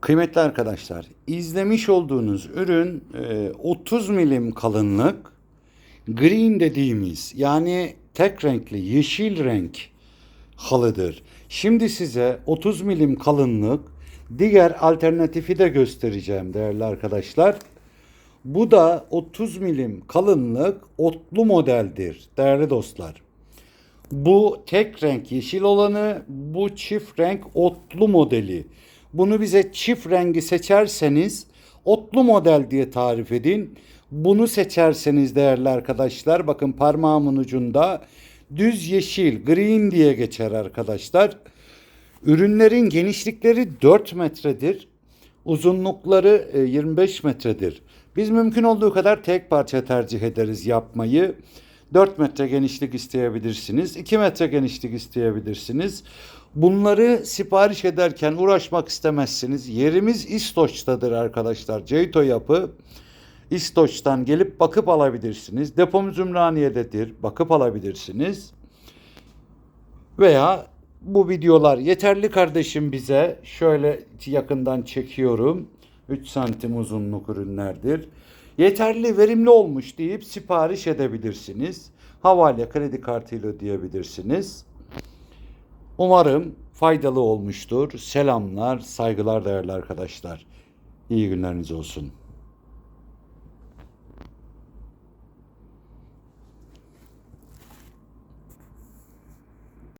Kıymetli arkadaşlar, izlemiş olduğunuz ürün e, 30 milim kalınlık green dediğimiz yani tek renkli yeşil renk halıdır. Şimdi size 30 milim kalınlık diğer alternatifi de göstereceğim değerli arkadaşlar. Bu da 30 milim kalınlık otlu modeldir değerli dostlar. Bu tek renk yeşil olanı, bu çift renk otlu modeli. Bunu bize çift rengi seçerseniz otlu model diye tarif edin. Bunu seçerseniz değerli arkadaşlar bakın parmağımın ucunda düz yeşil green diye geçer arkadaşlar. Ürünlerin genişlikleri 4 metredir. Uzunlukları e, 25 metredir. Biz mümkün olduğu kadar tek parça tercih ederiz yapmayı. 4 metre genişlik isteyebilirsiniz. 2 metre genişlik isteyebilirsiniz. Bunları sipariş ederken uğraşmak istemezsiniz. Yerimiz İstoç'tadır arkadaşlar. Ceyto yapı. İstoç'tan gelip bakıp alabilirsiniz. Depomuz Ümraniye'dedir. Bakıp alabilirsiniz. Veya bu videolar yeterli kardeşim bize. Şöyle yakından çekiyorum. 3 santim uzunluk ürünlerdir. Yeterli, verimli olmuş deyip sipariş edebilirsiniz. Havale kredi kartıyla ödeyebilirsiniz. Umarım faydalı olmuştur. Selamlar, saygılar değerli arkadaşlar. İyi günleriniz olsun.